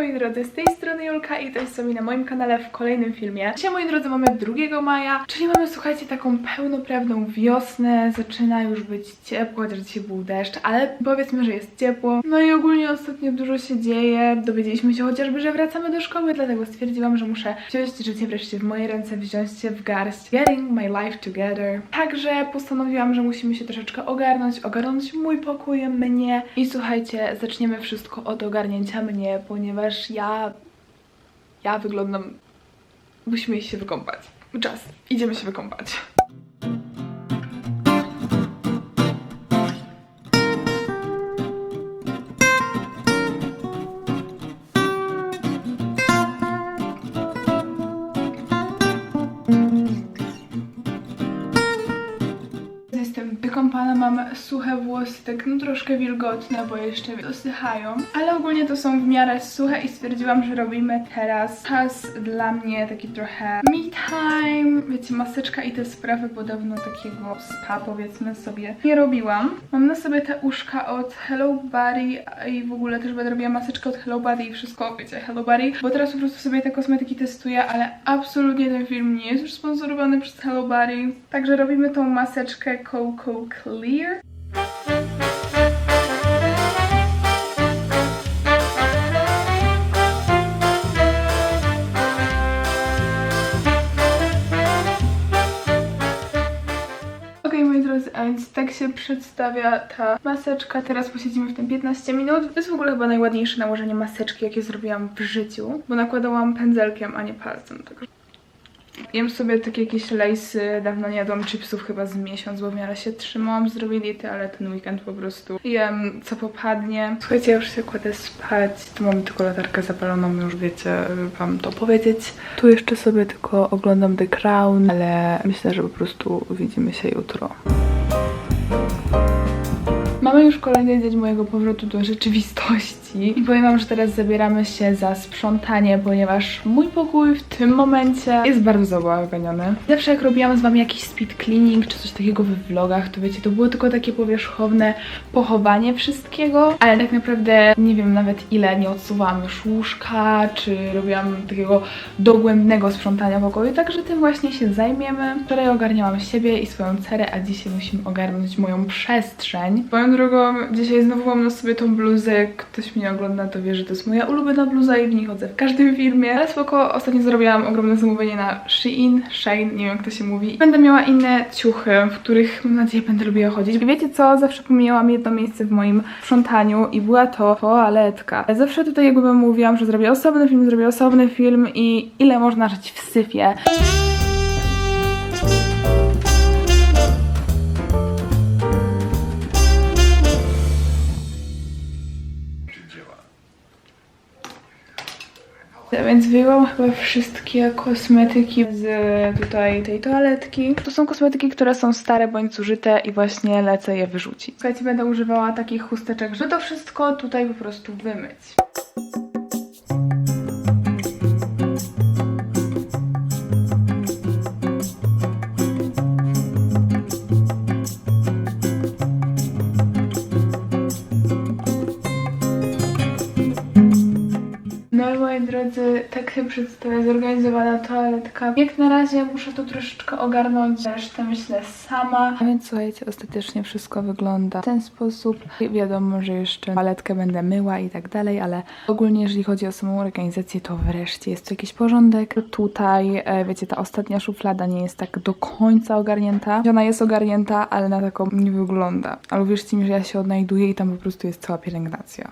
moi drodzy, z tej strony Julka i to jest sobie na moim kanale w kolejnym filmie. Dzisiaj moi drodzy mamy 2 maja, czyli mamy słuchajcie taką pełnoprawną wiosnę, zaczyna już być ciepło, chociaż dzisiaj był deszcz, ale powiedzmy, że jest ciepło. No i ogólnie ostatnio dużo się dzieje, dowiedzieliśmy się chociażby, że wracamy do szkoły, dlatego stwierdziłam, że muszę wziąć życie wreszcie w moje ręce, wziąć się w garść. Getting my life together. Także postanowiłam, że musimy się troszeczkę ogarnąć, ogarnąć mój pokój, mnie i słuchajcie, zaczniemy wszystko od ogarnięcia mnie, ponieważ ja ja wyglądam. Musimy się wykąpać. Czas, idziemy się wykąpać. Wykąpana, mam suche włosy, tak no troszkę wilgotne, bo jeszcze dosychają. Ale ogólnie to są w miarę suche i stwierdziłam, że robimy teraz czas dla mnie taki trochę me time. Wiecie, maseczka i te sprawy podobno takiego spa powiedzmy sobie nie robiłam. Mam na sobie te uszka od Hello Body i w ogóle też będę robiła maseczkę od Hello Body i wszystko, wiecie, Hello Body. Bo teraz po prostu sobie te kosmetyki testuję, ale absolutnie ten film nie jest już sponsorowany przez Hello Body. Także robimy tą maseczkę Coco Clear. Więc tak się przedstawia ta maseczka. Teraz posiedzimy w tym 15 minut. To jest w ogóle chyba najładniejsze nałożenie maseczki, jakie zrobiłam w życiu, bo nakładałam pędzelkiem, a nie palcem. Także Jem sobie takie jakieś lejsy, dawno nie jadłam chipsów chyba z miesiąc, bo w miarę się trzymałam zdrowej diety, ale ten weekend po prostu jem co popadnie. Słuchajcie, ja już się kładę spać, tu mam tylko latarkę zapaloną, już wiecie wam to powiedzieć. Tu jeszcze sobie tylko oglądam The Crown, ale myślę, że po prostu widzimy się jutro. Mamy już kolejny dzień mojego powrotu do rzeczywistości i powiem wam, że teraz zabieramy się za sprzątanie, ponieważ mój pokój w tym momencie jest bardzo zabaganiony. Zawsze jak robiłam z wami jakiś speed cleaning czy coś takiego we vlogach, to wiecie, to było tylko takie powierzchowne pochowanie wszystkiego, ale tak naprawdę nie wiem nawet ile nie odsuwałam już łóżka, czy robiłam takiego dogłębnego sprzątania pokoju, także tym właśnie się zajmiemy. Wczoraj ogarniałam siebie i swoją cerę, a dzisiaj musimy ogarnąć moją przestrzeń. Swoją drogą, dzisiaj znowu mam na sobie tą bluzę, ktoś mnie ogląda, to wie, że to jest moja ulubiona bluza i w niej chodzę w każdym filmie. Ale spoko, ostatnio zrobiłam ogromne zamówienie na Shein, Shane, nie wiem jak to się mówi. Będę miała inne ciuchy, w których mam nadzieję będę lubiła chodzić. I wiecie co? Zawsze pomijałam jedno miejsce w moim sprzątaniu i była to toaletka. Zawsze tutaj jakby mówiłam, że zrobię osobny film, zrobię osobny film i ile można żyć w syfie. Więc wyjęłam chyba wszystkie kosmetyki z tutaj tej toaletki. To są kosmetyki, które są stare bądź zużyte i właśnie lecę je wyrzucić. Słuchajcie, będę używała takich chusteczek, żeby to wszystko tutaj po prostu wymyć. Drodzy, tak przedstawia zorganizowana toaletka. Jak na razie muszę to troszeczkę ogarnąć, resztę myślę sama. A więc słuchajcie, ostatecznie wszystko wygląda w ten sposób. Wiadomo, że jeszcze toaletkę będę myła i tak dalej, ale ogólnie jeżeli chodzi o samą organizację, to wreszcie jest tu jakiś porządek. Tutaj, e, wiecie, ta ostatnia szuflada nie jest tak do końca ogarnięta. Ona jest ogarnięta, ale na taką nie wygląda. Ale uwierzcie mi, że ja się odnajduję i tam po prostu jest cała pielęgnacja.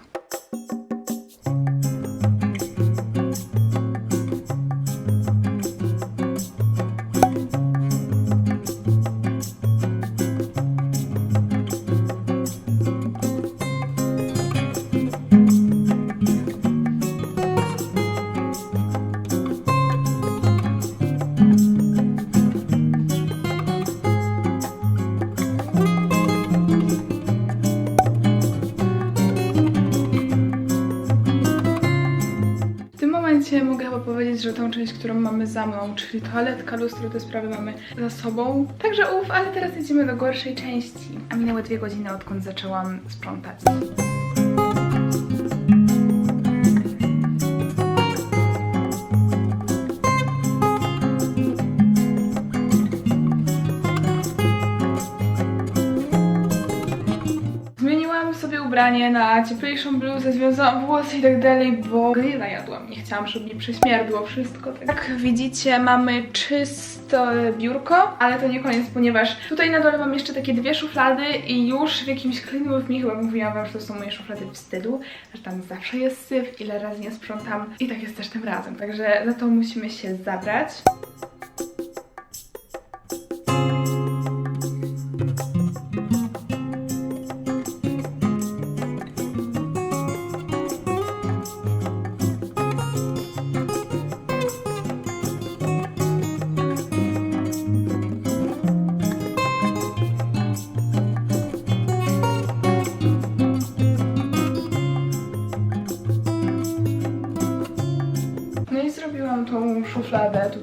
Momencie mogę chyba powiedzieć, że tą część, którą mamy za mną, czyli toaletka, lustro, te sprawy mamy za sobą. Także uf, ale teraz idziemy do gorszej części. A minęły dwie godziny, odkąd zaczęłam sprzątać. Ubranie na cieplejszą bluzę, związałam włosy i tak dalej, bo grilla jadłam. Nie chciałam, żeby mi prześmierdło wszystko. Tak Jak widzicie, mamy czyste biurko, ale to nie koniec, ponieważ tutaj na dole mam jeszcze takie dwie szuflady i już w jakimś Clean Me chyba mówiłam wam, że to są moje szuflady wstydu, że tam zawsze jest syf, ile razy nie sprzątam i tak jest też tym razem, także za to musimy się zabrać.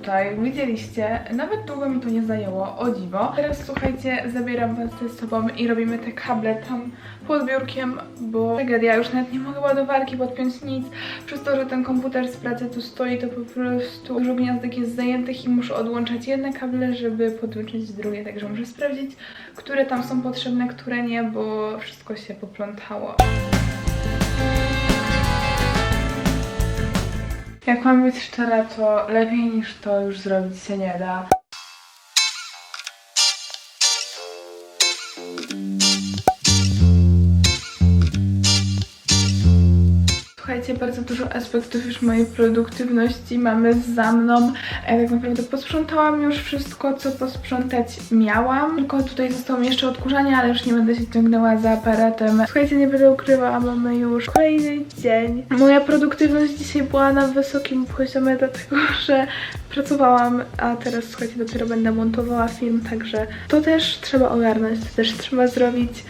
Tutaj, widzieliście, nawet długo mi to nie zajęło, o dziwo. Teraz słuchajcie, zabieram was ze sobą i robimy te kable tam pod biurkiem, bo tragedia, już nawet nie mogę ładowarki podpiąć nic, przez to, że ten komputer z pracy tu stoi, to po prostu dużo gniazdek jest zajętych i muszę odłączać jedne kable, żeby podłączyć drugie, także muszę sprawdzić, które tam są potrzebne, które nie, bo wszystko się poplątało. Jak mam być szczera, to lepiej niż to już zrobić się nie da. Słuchajcie, bardzo dużo aspektów już mojej produktywności mamy za mną. E, tak naprawdę posprzątałam już wszystko, co posprzątać miałam. Tylko tutaj zostało mi jeszcze odkurzanie, ale już nie będę się ciągnęła za aparatem. Słuchajcie, nie będę ukrywała, mamy już kolejny dzień. Moja produktywność dzisiaj była na wysokim poziomie, dlatego że pracowałam, a teraz słuchajcie, dopiero będę montowała film, także to też trzeba ogarnąć, to też trzeba zrobić.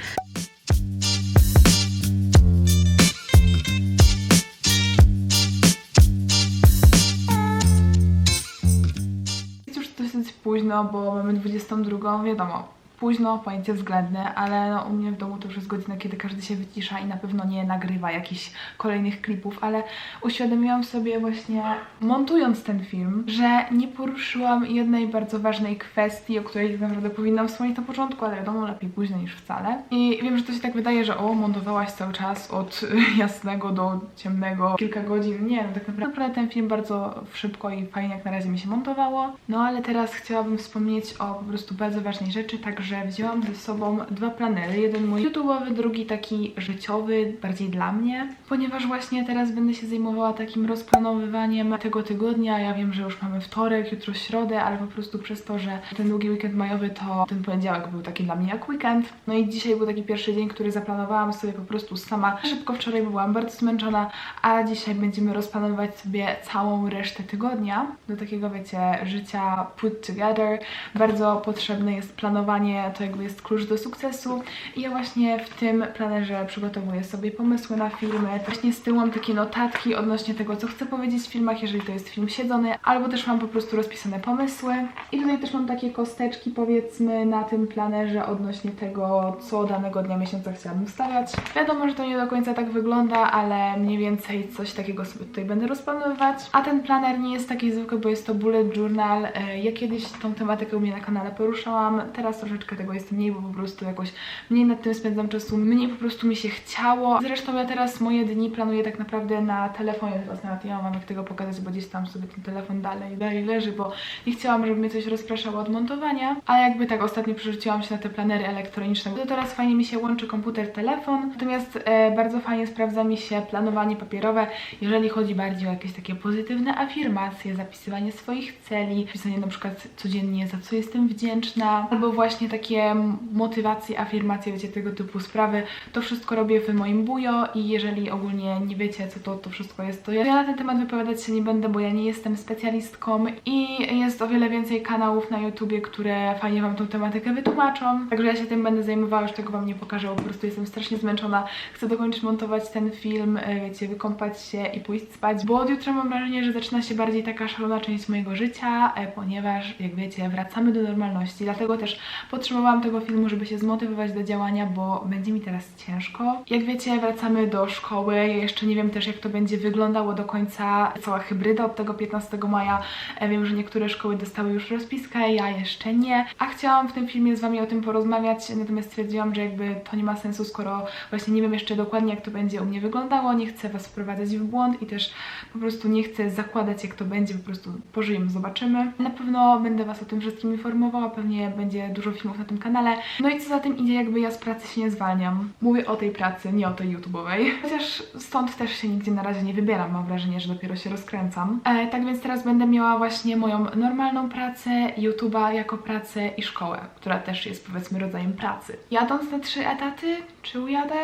Późno, bo mamy 22, wiadomo. Późno, pojęcie względne, ale no, u mnie w domu to już jest godzina, kiedy każdy się wycisza i na pewno nie nagrywa jakichś kolejnych klipów, ale uświadomiłam sobie właśnie, montując ten film, że nie poruszyłam jednej bardzo ważnej kwestii, o której tak naprawdę powinnam wspomnieć na początku, ale wiadomo, lepiej późno niż wcale. I wiem, że to się tak wydaje, że o, montowałaś cały czas od jasnego do ciemnego kilka godzin. Nie, no tak naprawdę, ten film bardzo szybko i fajnie jak na razie mi się montowało. No ale teraz chciałabym wspomnieć o po prostu bardzo ważnej rzeczy, także wzięłam ze sobą dwa planery. Jeden mój YouTube'owy, drugi taki życiowy, bardziej dla mnie, ponieważ właśnie teraz będę się zajmowała takim rozplanowywaniem tego tygodnia. Ja wiem, że już mamy wtorek, jutro środę, ale po prostu przez to, że ten długi weekend majowy, to ten poniedziałek był taki dla mnie jak weekend. No i dzisiaj był taki pierwszy dzień, który zaplanowałam sobie po prostu sama szybko wczoraj, byłam bardzo zmęczona, a dzisiaj będziemy rozplanować sobie całą resztę tygodnia do takiego, wiecie, życia put together. Bardzo potrzebne jest planowanie, to jakby jest klucz do sukcesu i ja właśnie w tym planerze przygotowuję sobie pomysły na filmy. Właśnie z tyłu mam takie notatki odnośnie tego, co chcę powiedzieć w filmach, jeżeli to jest film siedzony, albo też mam po prostu rozpisane pomysły. I tutaj też mam takie kosteczki, powiedzmy, na tym planerze odnośnie tego, co danego dnia miesiąca chciałabym wstawiać. Wiadomo, że to nie do końca tak wygląda, ale mniej więcej coś takiego sobie tutaj będę rozplanowywać. A ten planer nie jest taki zwykły, bo jest to bullet journal. E, Ja kiedyś tą tematykę u mnie na kanale poruszałam, teraz troszeczkę tego jest mniej, bo po prostu jakoś mniej nad tym spędzam czasu, mniej po prostu mi się chciało. Zresztą ja teraz moje dni planuję tak naprawdę na telefonie, teraz nawet. Nie mam jak tego pokazać, bo gdzieś tam sobie ten telefon dalej, dalej leży, bo nie chciałam, żeby mnie coś rozpraszało od montowania, ale jakby tak ostatnio przerzuciłam się na te planery elektroniczne, bo teraz fajnie mi się łączy komputer, telefon, natomiast e, bardzo fajnie sprawdza mi się planowanie papierowe, jeżeli chodzi bardziej o jakieś takie pozytywne afirmacje, zapisywanie swoich celi, pisanie na przykład codziennie za co jestem wdzięczna, albo właśnie takie motywacje, afirmacje, wiecie, tego typu sprawy. To wszystko robię w moim bujo i jeżeli ogólnie nie wiecie, co to, to wszystko jest, to ja na ten temat wypowiadać się nie będę, bo ja nie jestem specjalistką i jest o wiele więcej kanałów na YouTubie, które fajnie Wam tą tematykę wytłumaczą. Także ja się tym będę zajmowała, już tego Wam nie pokażę, po prostu jestem strasznie zmęczona. Chcę dokończyć montować ten film, e, wiecie, wykąpać się i pójść spać, bo od jutra mam wrażenie, że zaczyna się bardziej taka szalona część mojego życia, e, ponieważ, jak wiecie, wracamy do normalności, dlatego też potrzebuję potrzebowałam tego filmu, żeby się zmotywować do działania, bo będzie mi teraz ciężko. Jak wiecie, wracamy do szkoły. Ja jeszcze nie wiem też, jak to będzie wyglądało do końca. Cała hybryda od tego 15 maja. E, Wiem, że niektóre szkoły dostały już rozpiskę, ja jeszcze nie. A chciałam w tym filmie z Wami o tym porozmawiać, natomiast stwierdziłam, że jakby to nie ma sensu, skoro właśnie nie wiem jeszcze dokładnie, jak to będzie u mnie wyglądało. Nie chcę Was wprowadzać w błąd i też po prostu nie chcę zakładać, jak to będzie. Po prostu pożyjemy, zobaczymy. Na pewno będę Was o tym wszystkim informowała, pewnie będzie dużo filmów na tym kanale. No i co za tym idzie, jakby ja z pracy się nie zwalniam. Mówię o tej pracy, nie o tej YouTube'owej. Chociaż stąd też się nigdzie na razie nie wybieram, mam wrażenie, że dopiero się rozkręcam. E, tak więc teraz będę miała właśnie moją normalną pracę, YouTube'a jako pracę i szkołę, która też jest powiedzmy rodzajem pracy. Jadąc na trzy etaty, czy ujadę?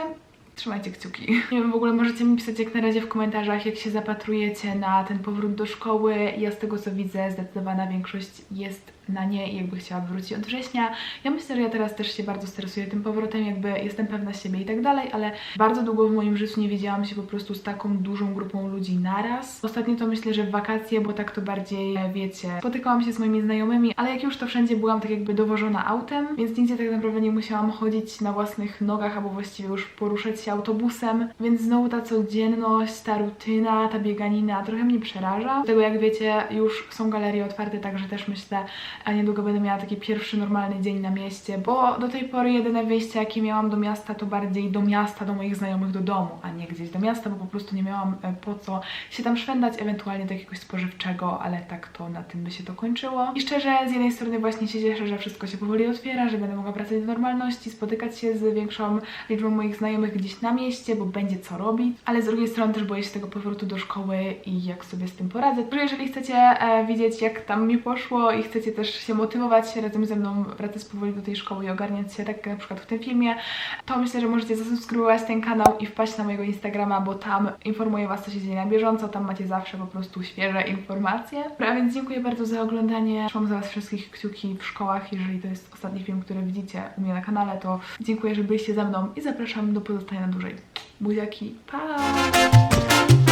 Trzymajcie kciuki. Nie wiem, w ogóle możecie mi pisać jak na razie w komentarzach, jak się zapatrujecie na ten powrót do szkoły. Ja z tego co widzę, zdecydowana większość jest na nie i jakby chciała wrócić od września. Ja myślę, że ja teraz też się bardzo stresuję tym powrotem, jakby jestem pewna siebie i tak dalej, ale bardzo długo w moim życiu nie widziałam się po prostu z taką dużą grupą ludzi naraz. Ostatnio to myślę, że w wakacje, bo tak to bardziej, e, wiecie, spotykałam się z moimi znajomymi, ale jak już to wszędzie byłam tak jakby dowożona autem, więc nigdzie tak naprawdę nie musiałam chodzić na własnych nogach, albo właściwie już poruszać się autobusem, więc znowu ta codzienność, ta rutyna, ta bieganina trochę mnie przeraża. Dlatego jak wiecie, już są galerie otwarte, także też myślę, a niedługo będę miała taki pierwszy normalny dzień na mieście, bo do tej pory jedyne wyjście jakie miałam do miasta to bardziej do miasta, do moich znajomych, do domu, a nie gdzieś do miasta, bo po prostu nie miałam e, po co się tam szwendać, ewentualnie do jakiegoś spożywczego, ale tak to na tym by się to kończyło. I szczerze, z jednej strony właśnie się cieszę, że wszystko się powoli otwiera, że będę mogła wracać do normalności, spotykać się z większą liczbą moich znajomych gdzieś na mieście, bo będzie co robić, ale z drugiej strony też boję się tego powrotu do szkoły i jak sobie z tym poradzę. Jeżeli chcecie e, widzieć jak tam mi poszło i chcecie też się motywować razem ze mną wracać powoli do tej szkoły i ogarniać się tak jak na przykład w tym filmie, to myślę, że możecie zasubskrybować ten kanał i wpaść na mojego Instagrama, bo tam informuję Was co się dzieje na bieżąco, tam macie zawsze po prostu świeże informacje. A więc dziękuję bardzo za oglądanie. Trzymam za Was wszystkich kciuki w szkołach, jeżeli to jest ostatni film, który widzicie u mnie na kanale, to dziękuję, że byliście ze mną i zapraszam do pozostania dłużej. Buziaki, pa!